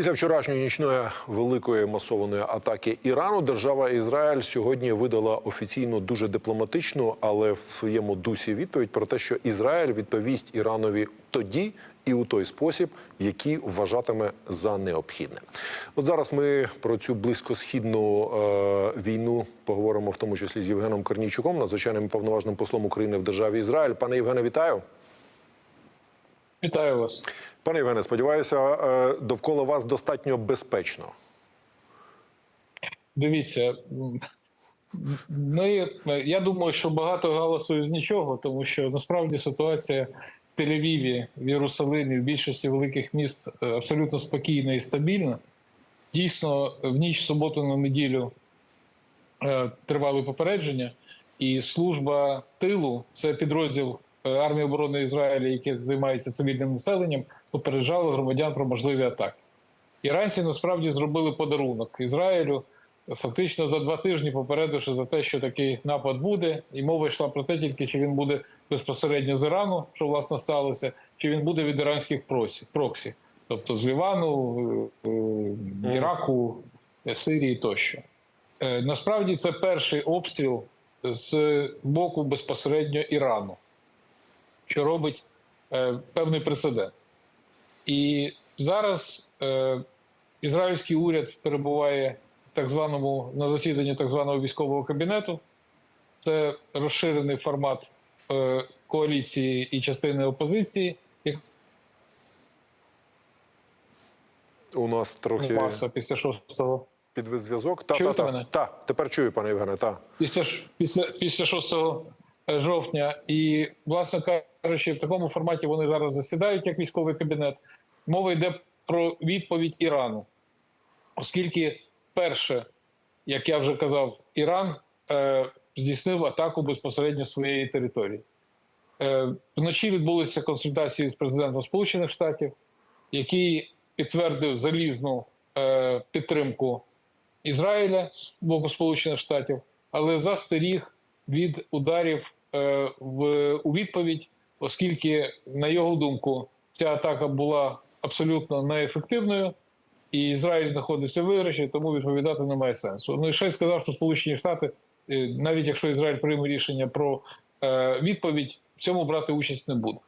Після вчорашньої нічної великої масованої атаки Ірану держава Ізраїль сьогодні видала офіційно дуже дипломатичну, але в своєму дусі відповідь про те, що Ізраїль відповість Іранові тоді і у той спосіб, який вважатиме за необхідне. От зараз ми про цю близькосхідну е, війну поговоримо в тому числі з Євгеном Корнійчуком, надзвичайним повноважним послом України в державі Ізраїль. Пане Євгене, вітаю. Вітаю вас. Пане Євгене, сподіваюся, е, довкола вас достатньо безпечно. Дивіться, ми, я думаю, що багато галасу з нічого, тому що насправді ситуація в Тель-Авіві, в Єрусалимі, в більшості великих міст е, абсолютно спокійна і стабільна. Дійсно, в ніч суботу на неділю е, тривали попередження, і служба тилу це підрозділ е, армії оборони Ізраїля, який займається цивільним населенням, попереджали громадян про можливі атаки. Іранці насправді зробили подарунок Ізраїлю, фактично за два тижні попередивши за те, що такий напад буде, і мова йшла про те, тільки чи він буде безпосередньо з Ірану, що власне сталося, чи він буде від іранських проксі, тобто з Лівану, е, е, Іраку, е, Сирії тощо. Е, Насправді це перший обстріл з боку безпосередньо Ірану, що робить е, певний прецедент. І зараз е, ізраїльський уряд перебуває так званому на засіданні так званого військового кабінету. Це розширений формат е, коаліції і частини опозиції, У нас трохи маса після шостого. підвис зв'язок. Та, та, та, та, тепер чую, пане Євгене. Та. після, після, після 6 жовтня. І, власне кажучи, в такому форматі вони зараз засідають як військовий кабінет. Мова йде про відповідь Ірану, оскільки перше, як я вже казав, Іран е, здійснив атаку безпосередньо своєї території. Е, вночі відбулися консультації з президентом Сполучених Штатів, який підтвердив залізну е, підтримку Ізраїля з боку Сполучених Штатів, але застеріг від ударів е, в у відповідь, оскільки, на його думку, ця атака була абсолютно неефективною, і Ізраїль знаходиться в виграші, тому відповідати немає сенсу. Ну і ще сказав, що Сполучені Штати, е, навіть якщо Ізраїль прийме рішення про е, відповідь, в цьому брати участь не буде.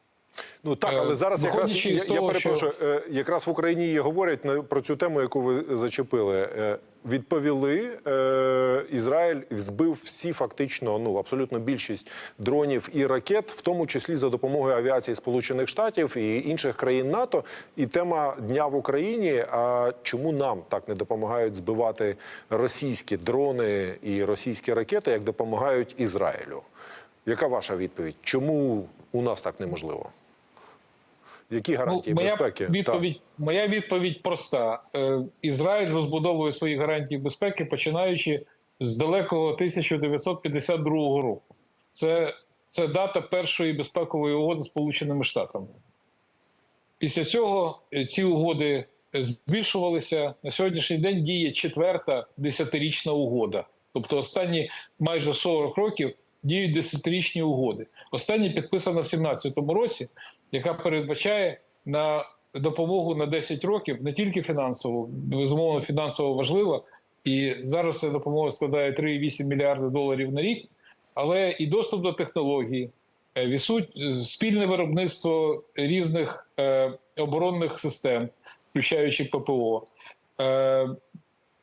Ну так, Е, але зараз якраз я, із я того, перепрошую, е, якраз в Україні говорять на- про цю тему, яку ви зачепили. Е, Відповіли, е, Ізраїль збив всі фактично, ну абсолютно більшість дронів і ракет, в тому числі за допомогою авіації Сполучених Штатів і інших країн НАТО. І тема дня в Україні. А чому нам так не допомагають збивати російські дрони і російські ракети, як допомагають Ізраїлю? Яка ваша відповідь? Чому у нас так неможливо? Які гарантії Ну, моя безпеки? Відповідь, моя відповідь проста: Е, Ізраїль розбудовує свої гарантії безпеки, починаючи з далекого 1952 року. Це, це дата першої безпекової угоди з Сполученими Штатами. Після цього е, ці угоди е, збільшувалися. На сьогоднішній день діє четверта десятирічна угода. Тобто останні майже 40 років діють десятирічні угоди. Остання підписана в 2017 році, яка передбачає на допомогу на 10 років не тільки фінансово, безумовно, фінансово важлива. І зараз ця допомога складає 3,8 мільярди доларів на рік, але і доступ до технологій, е, відсуть спільне виробництво різних е, оборонних систем, включаючи ППО. Е,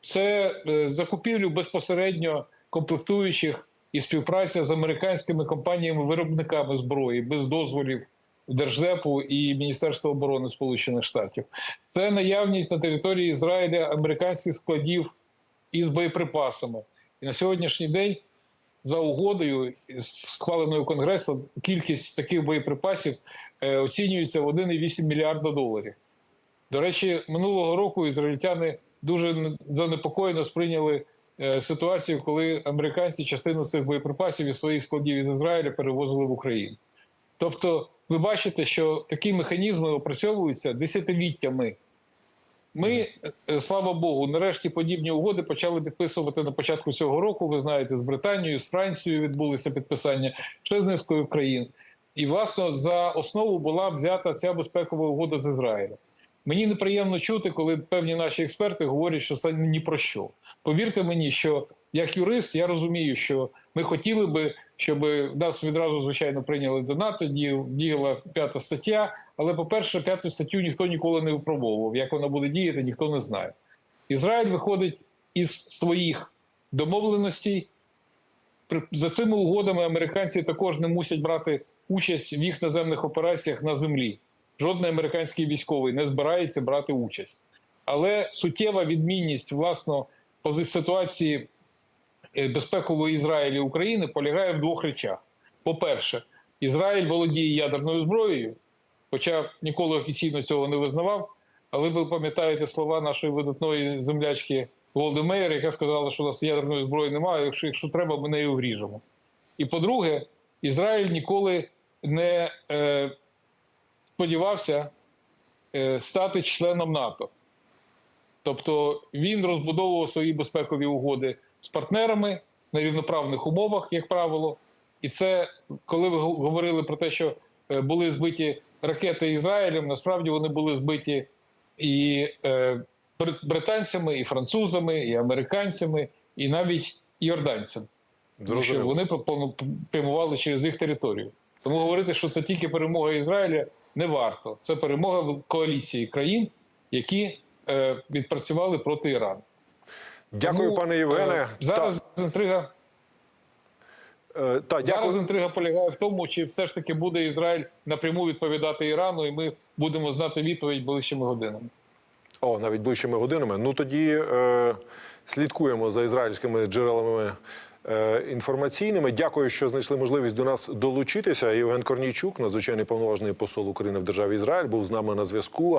це закупівлю безпосередньо комплектуючих і співпраця з американськими компаніями-виробниками зброї без дозволів Держдепу і Міністерства оборони Сполучених Штатів. Це наявність на території Ізраїля американських складів із боєприпасами. І на сьогоднішній день за угодою, схваленою Конгресом, кількість таких боєприпасів е, оцінюється в 1,8 мільярда доларів. До речі, минулого року ізраїльтяни дуже занепокоєно сприйняли ситуацію, коли американці частину цих боєприпасів із своїх складів із Ізраїля перевозили в Україну. Тобто, ви бачите, що такі механізми опрацьовуються десятиліттями. Ми, е, слава Богу, нарешті подібні угоди почали підписувати на початку цього року. Ви знаєте, з Британією, з Францією відбулися підписання ще з низкою країн. І, власне, за основу була взята ця безпекова угода з Ізраїлем. Мені неприємно чути, коли певні наші експерти говорять, що це ні про що. Повірте мені, що як юрист я розумію, що ми хотіли би, щоб нас відразу звичайно прийняли до НАТО, діяла- п'ята стаття. Але, по-перше, п'яту статтю ніхто ніколи не випробовував. Як вона буде діяти, ніхто не знає. Ізраїль виходить із своїх домовленостей. За цими угодами американці також не мусять брати участь в їх наземних операціях на землі. Жодний американський військовий не збирається брати участь. Але суттєва відмінність власно ситуації е, безпекової Ізраїлю і України полягає в двох речах: по-перше, Ізраїль володіє ядерною зброєю, хоча ніколи офіційно цього не визнавав. Але ви пам'ятаєте слова нашої видатної землячки Голди Меєр, яка сказала, що у нас ядерної зброї немає, якщо, якщо треба, ми нею вріжемо. І по-друге, Ізраїль ніколи не е, сподівався е, стати членом НАТО. Тобто він розбудовував свої безпекові угоди з партнерами на рівноправних умовах, як правило. І це, коли ви говорили про те, що е, були збиті ракети Ізраїлем, насправді вони були збиті і е, британцями, і французами, і американцями, і навіть йорданцями. Що вони прямували через їх територію. Тому говорити, що це тільки перемога Ізраїля, не варто. Це перемога коаліції країн, які е, відпрацювали проти Ірану. Дякую, Тому, пане Євгене. е, Зараз інтрига, та, е, та, дякую. зараз інтрига полягає в тому, чи все ж таки буде Ізраїль напряму відповідати Ірану, і ми будемо знати відповідь ближчими годинами. О, навіть ближчими годинами. Ну тоді е, слідкуємо за ізраїльськими джерелами інформаційними. Дякую, що знайшли можливість до нас долучитися. Євген Корнійчук, надзвичайний повноважний посол України в державі Ізраїль, був з нами на зв'язку.